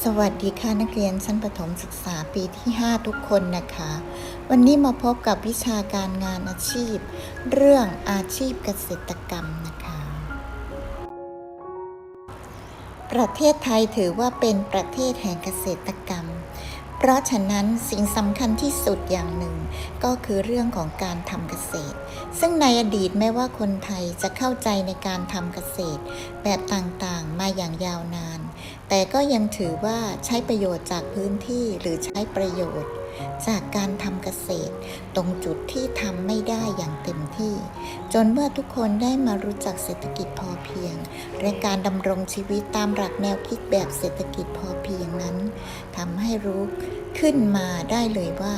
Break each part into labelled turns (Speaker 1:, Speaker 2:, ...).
Speaker 1: สวัสดีค่ะนักเรียนชั้นประถมศึกษาปีที่ 5 ทุกคนนะคะ วันนี้มาพบกับวิชาการงานอาชีพ เรื่องอาชีพเกษตรกรรมนะคะ ประเทศไทยถือว่าเป็นประเทศแห่งเกษตรกรรม เพราะฉะนั้นสิ่งสำคัญที่สุดอย่างหนึ่ง ก็คือเรื่องของการทำเกษตร ซึ่งในอดีตแม้ว่าคนไทยจะเข้าใจในการทำเกษตร แบบต่างๆ มาอย่างยาวนาน แต่ก็ยังถือว่าใช้ประโยชน์จากพื้นที่หรือใช้ประโยชน์ จากการทำเกษตร ตรงจุดที่ทำไม่ได้อย่างเต็มที่ จนเมื่อทุกคนได้มารู้จักเศรษฐกิจพอเพียง และการดำรงชีวิตตามหลักแนวคิดแบบเศรษฐกิจพอเพียงนั้นทำให้รู้ขึ้นมาได้เลยว่า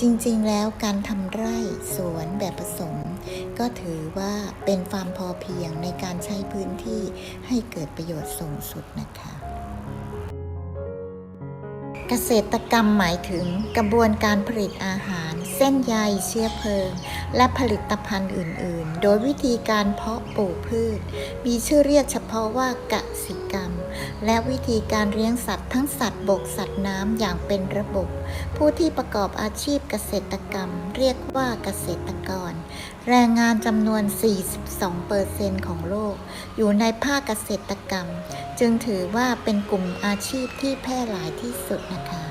Speaker 1: จริงๆ แล้วการทำไร่สวนแบบผสม ก็ถือว่าเป็นความพอเพียงในการใช้พื้นที่ให้เกิดประโยชน์สูงสุดนะคะ เกษตรกรรมหมายถึงกระบวนการผลิตอาหาร เส้นใยเชื้อเพลิง และผลิตภัณฑ์อื่น ๆ โดยวิธีการเพาะปลูกพืช มีชื่อเรียกเฉพาะว่ากสิกรรม และวิธีการเลี้ยงสัตว์ทั้งสัตว์บกสัตว์น้ำอย่างเป็นระบบ ผู้ที่ประกอบอาชีพเกษตรกรรม เรียกว่าเกษตรกร แรงงานจำนวน 42%ของโลก อยู่ในภาคเกษตรกรรมจึงถือว่าเป็นกลุ่มอาชีพที่แพร่หลายที่สุดนะคะ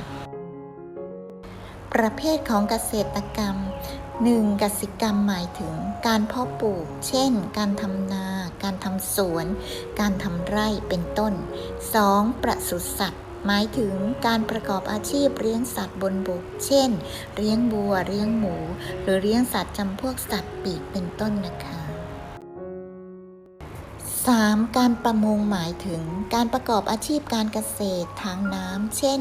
Speaker 1: ประเภทของเกษตรกรรม 1. กสิกรรมหมายถึงการเพาะปลูก เช่น การทำนา การทำสวน การทำไร่เป็นต้น 2. ประสุสัตว์หมายถึงการประกอบอาชีพเลี้ยงสัตว์บนบก เช่น เลี้ยงบัว เลี้ยงหมู หรือเลี้ยงสัตว์จำพวกสัตว์ปีกเป็นต้นนะคะ 3. การประมงหมายถึงการประกอบอาชีพการเกษตรทางน้ำ เช่น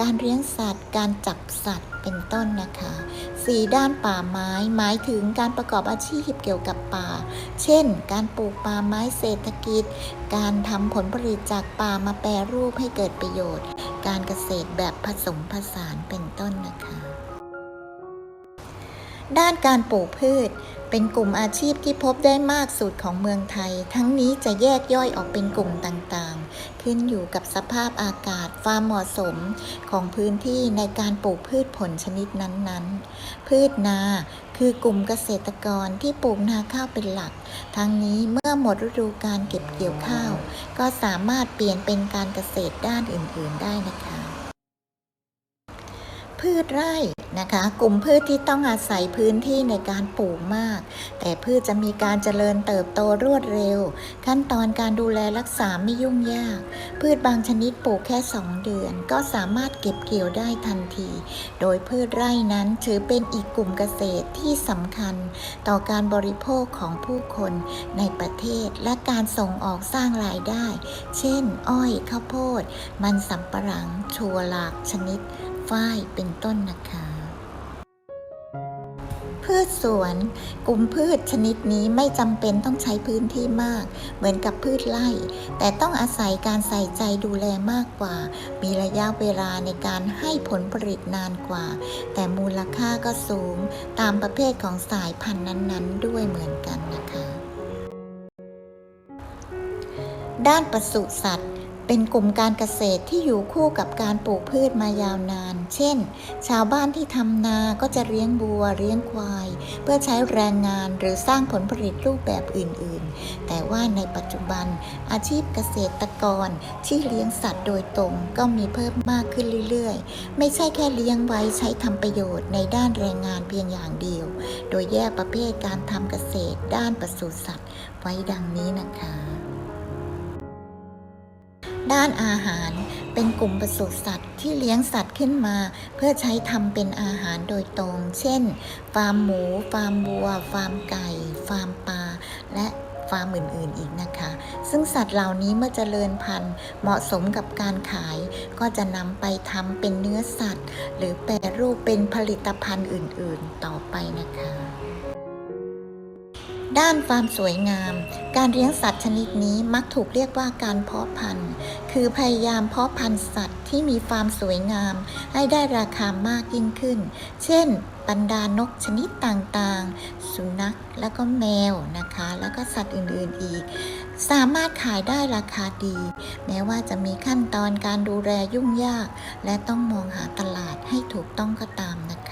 Speaker 1: การเลี้ยงสัตว์ การจับสัตว์ เป็นต้นนะคะ 4. ด้านป่าไม้ หมายถึงการประกอบอาชีพเกี่ยวกับป่า เช่น การปลูกป่าไม้เศรษฐกิจ การทำผลผลิตจากป่ามาแปรรูปให้เกิดประโยชน์ การเกษตรแบบผสมผสานเป็นต้นนะคะ ด้านการปลูกพืช เป็นกลุ่มอาชีพที่พบได้มากสุดของเมืองไทย ทั้งนี้จะแยกย่อยออกเป็นกลุ่มต่างๆ ขึ้นอยู่กับสภาพอากาศความเหมาะสมของพื้นที่ในการปลูกพืชผลชนิดนั้นๆ พืชนาคือกลุ่มเกษตรกรที่ปลูกนาข้าวเป็นหลัก ทั้งนี้เมื่อหมดฤดูการเก็บเกี่ยวข้าว ก็สามารถเปลี่ยนเป็นการเกษตรด้านอื่นๆได้นะคะ พืชไร่นะคะ กลุ่มพืชที่ต้องอาศัยพื้นที่ในการปลูกมาก แต่พืชจะมีการเจริญเติบโตรวดเร็ว ขั้นตอนการดูแลรักษาไม่ยุ่งยาก พืชบางชนิดปลูกแค่ 2 เดือน ก็สามารถเก็บเกี่ยวได้ทันที โดยพืชไร่นั้นถือเป็นอีกกลุ่มเกษตรที่สำคัญ ต่อการบริโภคของผู้คนในประเทศและการส่งออกสร้างรายได้ เช่น อ้อยข้าวโพด มันสำปะหลังชัวหลากชนิด ฝ้ายเป็นต้นนะคะ พืชสวน กลุ่มพืชชนิดนี้ไม่จำเป็นต้องใช้พื้นที่มาก เหมือนกับพืชไร่ แต่ต้องอาศัยการใส่ใจดูแลมากกว่า มีระยะเวลาในการให้ผลผลิตนานกว่า แต่มูลค่าก็สูงตามประเภทของสายพันธุ์นั้นๆ ด้วยเหมือนกันนะคะ ด้านปศุสัตว์ เป็นกลุ่มการเกษตรที่อยู่คู่กับการปลูกพืชมายาวนาน เช่น ชาวบ้านที่ทำนาก็จะเลี้ยงบัวเลี้ยงควาย เพื่อใช้แรงงานหรือสร้างผลผลิตรูปแบบอื่นๆ แต่ว่าในปัจจุบันอาชีพเกษตรกรที่เลี้ยงสัตว์โดยตรงก็มีเพิ่มมากขึ้นเรื่อยๆ ไม่ใช่แค่เลี้ยงไว้ใช้ทำประโยชน์ในด้านแรงงานเพียงอย่างเดียว โดยแยกประเภทการทำเกษตรด้านปศุสัตว์ ไว้ดังนี้นะคะ ด้านอาหาร เป็นกลุ่มปศุสัตว์ที่เลี้ยงสัตว์ขึ้นมา เพื่อใช้ทำเป็นอาหารโดยตรง เช่น ฟาร์มหมู ฟาร์มวัว ฟาร์มไก่ ฟาร์มปลา และฟาร์มอื่นๆอีกนะคะ ซึ่งสัตว์เหล่านี้เมื่อเจริญพันธุ์เหมาะสมกับการขาย ก็จะนำไปทำเป็นเนื้อสัตว์ หรือแปรรูปเป็นผลิตภัณฑ์อื่นๆต่อไปนะคะ ด้านความสวยงาม การเลี้ยงสัตว์ชนิดนี้มักถูกเรียกว่าการเพาะพันธุ์ คือพยายามเพาะพันธุ์สัตว์ที่มีความสวยงาม ให้ได้ราคามากยิ่งขึ้น เช่นบรรดานกชนิดต่างๆ สุนัขแล้วก็แมวนะคะ แล้วก็สัตว์อื่นๆอีก สามารถขายได้ราคาดี แม้ว่าจะมีขั้นตอนการดูแลยุ่งยาก และต้องมองหาตลาดให้ถูกต้องก็ตามนะคะ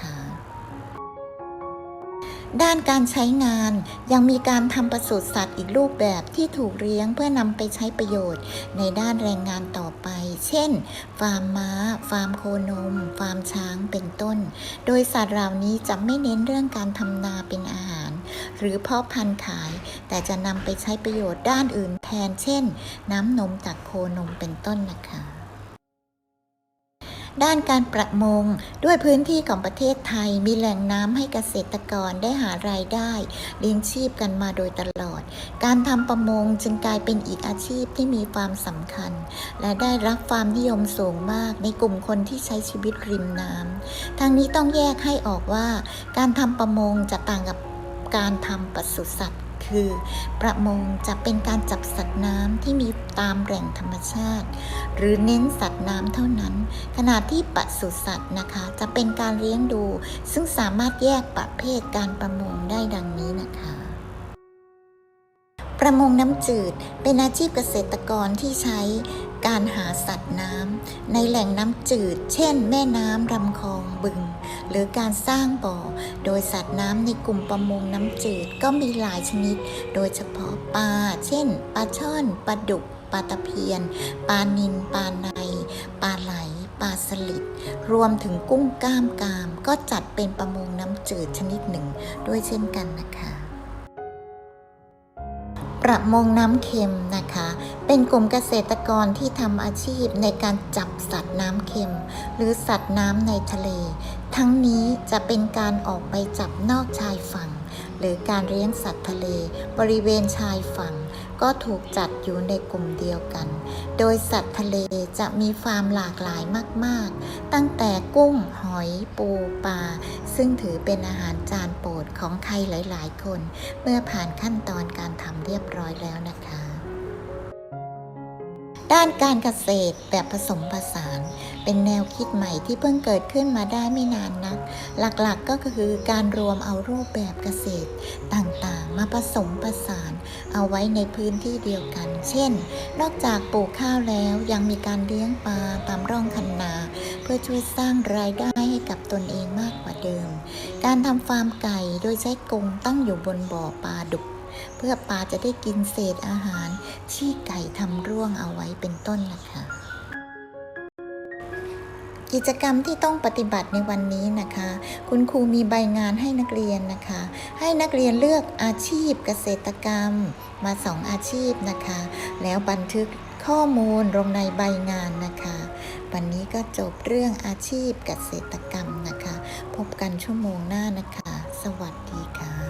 Speaker 1: ด้านการใช้งานยังมีการทำปศุสัตว์อีกรูปแบบที่ถูกเลี้ยงเพื่อนำไปใช้ประโยชน์ ในด้านแรงงานต่อไป เช่น ฟาร์มม้า ฟาร์มโคนม ฟาร์มช้างเป็นต้น โดยสัตว์เหล่านี้จะไม่เน้นเรื่องการทำนาเป็นอาหาร หรือเพาะพันธุ์ขาย แต่จะนำไปใช้ประโยชน์ด้านอื่นแทน เช่น น้ำนมจากโคนมเป็นต้นนะคะ ด้านการประมงด้วยพื้นที่ของประเทศไทยมีแหล่งน้ำให้เกษตรกรได้หารายได้เลี้ยงชีพกันมาโดยตลอด การทำประมงจึงกลายเป็นอีกอาชีพที่มีความสำคัญ และได้รับความนิยมสูงมากในกลุ่มคนที่ใช้ชีวิตริมน้ำทางนี้ต้องแยกให้ออกว่า การทำประมงจะต่างกับการทำปศุสัตว์ คือ ประมงจะเป็นการจับสัตว์น้ำที่มีตามแหล่งธรรมชาติ หรือเน้นสัตว์น้ำเท่านั้น ขณะที่ปศุสัตว์นะคะ จะเป็นการเลี้ยงดู ซึ่งสามารถแยกประเภทการประมงได้ดังนี้นะคะประมงน้ำจืดเป็นอาชีพเกษตรกรที่ใช้ การหาสัตว์น้ำในแหล่งน้ำจืด เช่น แม่น้ำลำคลองบึง หรือการสร้างบ่อ โดยสัตว์น้ำในกลุ่มประมงน้ำจืดก็มีหลายชนิด โดยเฉพาะปลา เช่น ปลาช่อน ปลาดุก ปลาตะเพียน ปลานิล ปลาใน ปลาไหล ปลาสลิด รวมถึงกุ้งก้ามกาม ก็จัดเป็นประมงน้ำจืดชนิดหนึ่ง ด้วยเช่นกันนะคะประมงน้ำเค็มนะคะ เป็นกลุ่มเกษตรกรที่ทำอาชีพในการจับสัตว์น้ำเค็ม หรือสัตว์น้ำในทะเล ทั้งนี้จะเป็นการออกไปจับนอกชายฝั่ง หรือการเลี้ยงสัตว์ทะเล บริเวณชายฝั่ง ก็ถูกจัดอยู่ในกลุ่มเดียวกัน โดยสัตว์ทะเลจะมีฟาร์มหลากหลายมาก ๆ ตั้งแต่กุ้ง หอย ปูปลา ซึ่งถือเป็นอาหารจานโปรดของใครหลาย ๆ คน เมื่อผ่านขั้นตอนการทำเรียบร้อยแล้วนะคะ ด้านการเกษตรแบบผสมผสาน เป็นแนวคิดใหม่ที่เพิ่งเกิดขึ้นมาได้ไม่นานนัก หลักๆก็คือการรวมเอารูปแบบเกษตรต่างๆ มาผสมผสาน เอาไว้ในพื้นที่เดียวกัน เช่น นอกจากปลูกข้าวแล้วยังมีการเลี้ยงปลาตามร่องคันนา เพื่อช่วยสร้างรายได้ให้กับตนเองมากกว่าเดิม การทำฟาร์มไก่โดยใช้กรงตั้งอยู่บนบ่อปลาดุก เพื่อปลาจะได้กินเศษอาหารที่ไก่ทำร่วงเอาไว้เป็นต้นนะคะกิจกรรมที่ต้องปฏิบัติในวันนี้นะคะ คุณครูมีใบงานให้นักเรียนนะคะ ให้นักเรียนเลือกอาชีพเกษตรกรรมมาสองอาชีพนะคะ แล้วบันทึกข้อมูลลงในใบงานนะคะ วันนี้ก็จบเรื่องอาชีพเกษตรกรรมนะคะ พบกันชั่วโมงหน้านะคะ สวัสดีค่ะ